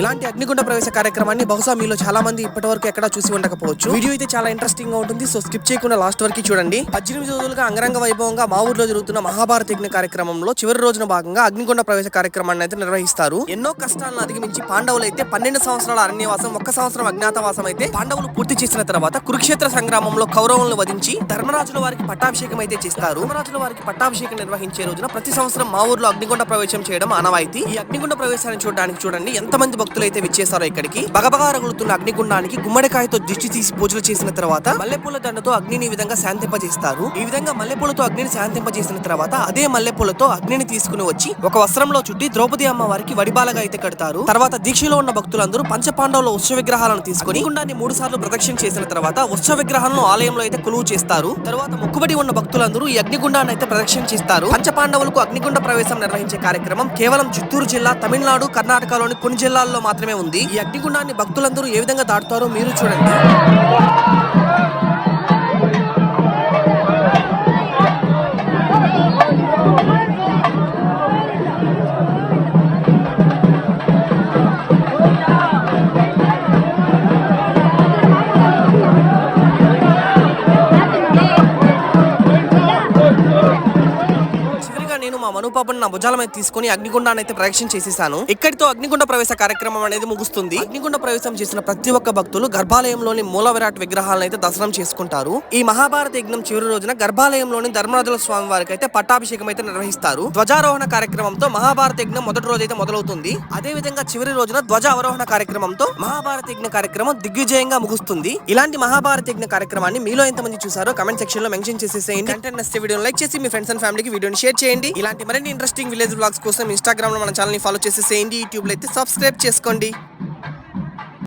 ఇలాంటి అగ్నిగుండ ప్రవేశ కార్యక్రమాన్ని బహుశా మీలో చాలా మంది ఇప్పటి వరకు ఎక్కడా చూసి ఉండకపోవచ్చు. వీడియో అయితే చాలా ఇంట్రెస్టింగ్గా ఉంటుంది. సో స్కిప్ చేయకుండా లాస్ట్ వరకు చూడండి. పద్దెనిమిది రోజులుగా అంగరంగ వైభవంగా మా ఊర్లో జరుగుతున్న మహాభారత యజ్ఞ కార్యక్రమంలో చివరి రోజున భాగంగా అగ్నిగుండ ప్రవేశ కార్యక్రమాన్ని అయితే నిర్వహిస్తారు. ఎన్నో కష్టాలను అధిగమించి పాండవులు అయితే పన్నెండు సంవత్సరాల అరణ్యవాసం ఒక్క సంవత్సరం అజ్ఞాతవాసం అయితే పాండవులు పూర్తి చేసిన తర్వాత కురుక్షేత్ర సంగ్రామంలో కౌరవులను వధించి ధర్మరాజుల వారికి పట్టాభిషేకం అయితే చేస్తారు. ధర్మరాజుల వారికి పట్టాభిషేకం నిర్వహించే రోజున ప్రతి సంవత్సరం మా ఊర్లో అగ్నిగుండ ప్రవేశం చేయడం ఆనవాయితీ. ఈ అగ్నిగుండ ప్రవేశాన్ని చూడడానికి చూడండి. ఎంత భక్తులు అయితే విచ్చేసారో ఇక్కడికి. బగబగా రగులుతున్న అగ్నిగుండానికి గుమ్మడికాయతో దిష్టి తీసి పూజలు చేసిన తర్వాత మల్లెపూల దండతో అగ్నిని ఈ విధంగా శాంతింపజేస్తారు. ఈ విధంగా మల్లెపూలతో అగ్నిని శాంతింపజేసిన తర్వాత అదే మల్లెపూలతో అగ్నిని తీసుకుని వచ్చి ఒక వస్త్రంలో చుట్టి ద్రౌపది అమ్మవారికి వడిబాలగా అయితే కడతారు. తర్వాత దీక్షలో ఉన్న భక్తులందరూ పంచపాండవుల ఉత్సవ విగ్రహాలను తీసుకుని గుండాన్ని మూడు సార్లు ప్రదక్షిణ చేసిన తర్వాత ఉత్సవ విగ్రహాలను ఆలయంలో అయితే కొలువు చేస్తారు. తర్వాత మొక్కుబడి ఉన్న భక్తులందరూ ఈ అగ్నిగుండాన్ని అయితే ప్రదక్షిణ చేస్తారు. పంచపాండవులకు అగ్నిగుండ ప్రవేశం నిర్వహించే కార్యక్రమం కేవలం చిత్తూరు జిల్లా తమిళనాడు కర్ణాటకలోని కొన్ని జిల్లాల్లో మాత్రమే ఉంది. ఈ అగ్నిగుండాన్ని భక్తులందరూ ఏ విధంగా దాటుతారో మీరు చూడండి. నేను మా మనుపాపని నా భుజాల మీద తీసుకుని అగ్నిగుండాన్ని అయితే ప్రవేశం చేసేసాను. ఇక్కడితో అగ్నిగుండ ప్రవేశ కార్యక్రమం అనేది ముగుస్తుంది. అగ్నిగుండ ప్రవేశం చేసిన ప్రతి ఒక్క భక్తులు గర్భాలయంలోని మూల విరాట్ విగ్రహాలను అయితే దర్శనం చేసుకుంటారు. ఈ మహాభారత యజ్ఞం చివరి రోజున గర్భాలయంలోని ధర్మరాజుల స్వామి వారికి అయితే పట్టాభిషేకం అయితే నిర్వహిస్తారు. ధ్వజారోహణ కార్యక్రమంతో మహాభారత యజ్ఞం మొదటి రోజు అయితే మొదలవుతుంది. అదే విధంగా చివరి రోజున ధ్వజ అవరోహణ కార్యక్రమంతో మహాభారత యజ్ఞ కార్యక్రమం దిగ్విజయంగా ముగుస్తుంది. ఇలాంటి మహాభారత యజ్ఞ కార్యక్రమాన్ని మీలో ఎంతమంది చూసారో కమెంట్ సెక్షన్లో మెన్షన్ చేసేసేయండి. కంటెంట్ వీడియో లైక్ చేసి మీ ఫ్రెండ్స్ అండ్ ఫ్యామిలీకి వీడియోని షేర్ చేయండి. ఇలాంటి మరిన్ని ఇంట్రెస్టింగ్ విలేజ్ బ్లాగ్స్ కోసం ఇన్స్టాగ్రామ్లో మన ఛానల్ని ఫాలో చేసేసేయండి యూట్యూబ్లో అయితే సబ్స్క్రైబ్ చేసుకోండి.